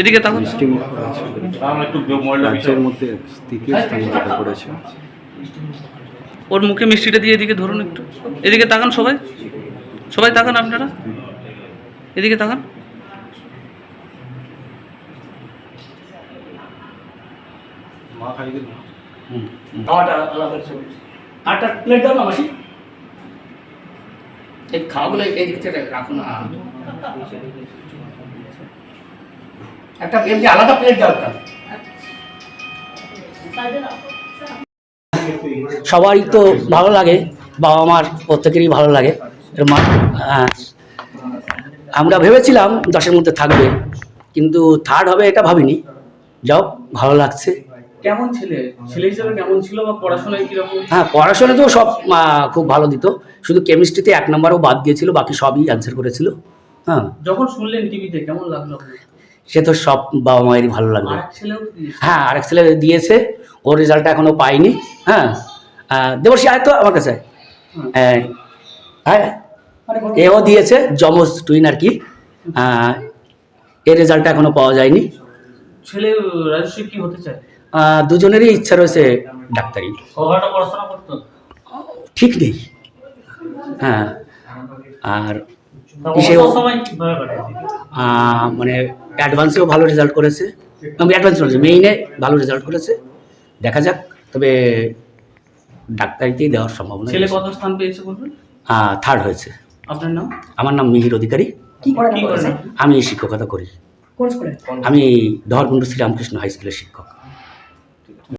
এদিকে তাকান মিষ্টি মুখ আছে রাজ্যের মধ্যে তৃতীয় স্থান লাভ করেছে। ওর মুখে মিষ্টিটা দিয়ে এদিকে ধরুন একটু। এদিকে তাকান সবাই। সবাই তাকান আপনারা। এদিকে তাকান। খাওয়াটা আলাদা করে ছবি আটটা প্লেট দাও না মাসি। এই খাওয়াগুলো এই দিক থেকে রাখুন একটা এমনি আলাদা প্লেট একটা সবারই তো ভালো লাগে বাবা মার প্রত্যেকেরই ভালো লাগে। মা হ্যাঁ। আমরা ভেবেছিলাম দশের মধ্যে থাকবে কিন্তু থার্ড হবে এটা ভাবিনি। যাও ভালো লাগছে। কেমন ছেলে? ছেলে হিসেবে কেমন ছিল বা পড়াশোনায় কীরকম? হ্যাঁ পড়াশোনাতেও সব খুব ভালো দিত। শুধু কেমিস্ট্রিতে এক নম্বরও বাদ দিয়েছিল বাকি সবই অ্যান্সার করেছিল। হ্যাঁ। যখন শুনলেন টিভিতে কেমন লাগল সে তো সব বাবা মায়েরই ভালো লাগবে। হ্যাঁ আরেক ছেলে দিয়েছে ওর রেজাল্টটা এখনও পাইনি হ্যাঁ। দেবশ্রী আয় তো আমার কাছে। হ্যাঁ। এও দিয়েছে যমজ টুইন আর কি। এর রেজাল্টটা এখনও পাওয়া যায়নি। ছেলে রাজস্বী কি হতে চায়? দুজনেরই ইচ্ছা রয়েছে ডাক্তারি। পড়াশোনা করতো ঠিক নেই। হ্যাঁ আর মানে অ্যাডভান্সেও ভালো রেজাল্ট করেছে। অ্যাডভান্স করেছে মেইনে ভালো রেজাল্ট করেছে। দেখা যাক তবে ডাক্তারিতেই দেওয়ার সম্ভাবনা ছেলে কত স্থান পেয়েছে বলবেন থার্ড হয়েছে। আপনার নাম? আমার নাম মিহির অধিকারী। কি করেন কি করেন আমি শিক্ষকতা করি। আমি ধরকুণ্ড শ্রীরামকৃষ্ণ হাই স্কুলের শিক্ষক।